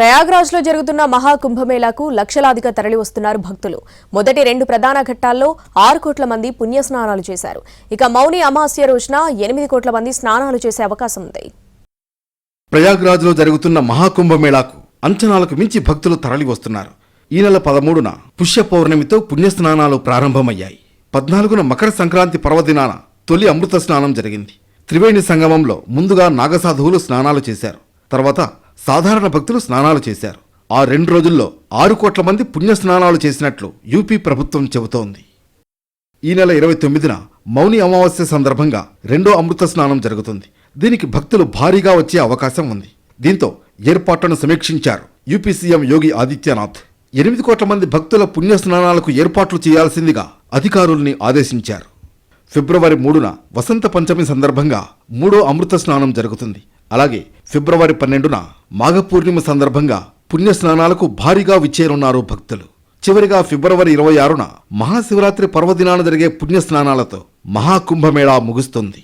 ప్రయాగ్రాజ్లో జరుగుతున్న మహాకుంభమేళాకు లక్షలాదిగా తరలి వస్తున్నారు భక్తులు. మొదటి రెండు ప్రధాన ఘట్టాల్లో ఆరు కోట్ల మంది పుణ్య స్నానాలు చేశారు. ఇక మౌని అమాస్య రోజున ఎనిమిది కోట్ల మంది స్నానాలు చేసే అవకాశం ఉంది. ప్రయాగ్రాజ్లో జరుగుతున్న మహాకుంభమేళాకు అంచనాలకు మించి భక్తులు తరలి వస్తున్నారు ఈ నెల పదమూడున పుష్య పౌర్ణమితో పుణ్యస్నానాలు ప్రారంభమయ్యాయి. పద్నాలుగున మకర సంక్రాంతి పర్వదినాన తొలి అమృత స్నానం జరిగింది. త్రివేణి సంగమంలో ముందుగా నాగసాధువులు స్నానాలు చేశారు. తర్వాత సాధారణ భక్తులు స్నానాలు చేశారు. ఆ రెండు రోజుల్లో ఆరు కోట్ల మంది పుణ్య స్నానాలు చేసినట్లు యూపీ ప్రభుత్వం చెబుతోంది. ఈ నెల ఇరవై తొమ్మిదిన మౌని అమావాస్య సందర్భంగా రెండో అమృత స్నానం జరుగుతుంది. దీనికి భక్తులు భారీగా వచ్చే అవకాశం ఉంది. దీంతో ఏర్పాట్లను సమీక్షించారు యూపీ సీఎం యోగి ఆదిత్యనాథ్. ఎనిమిది కోట్ల మంది భక్తుల పుణ్య స్నానాలకు ఏర్పాట్లు చేయాల్సిందిగా అధికారుల్ని ఆదేశించారు. ఫిబ్రవరి మూడున వసంత పంచమి సందర్భంగా మూడో అమృత స్నానం జరుగుతుంది. అలాగే ఫిబ్రవరి పన్నెండున మాఘపూర్ణిమ సందర్భంగా పుణ్య స్నానాలకు భారీగా విచ్చేరున్నారు భక్తులు. చివరిగా ఫిబ్రవరి ఇరవై ఆరున మహాశివరాత్రి పర్వదినాన జరిగే పుణ్య స్నానాలతో మహాకుంభమేళా ముగుస్తుంది.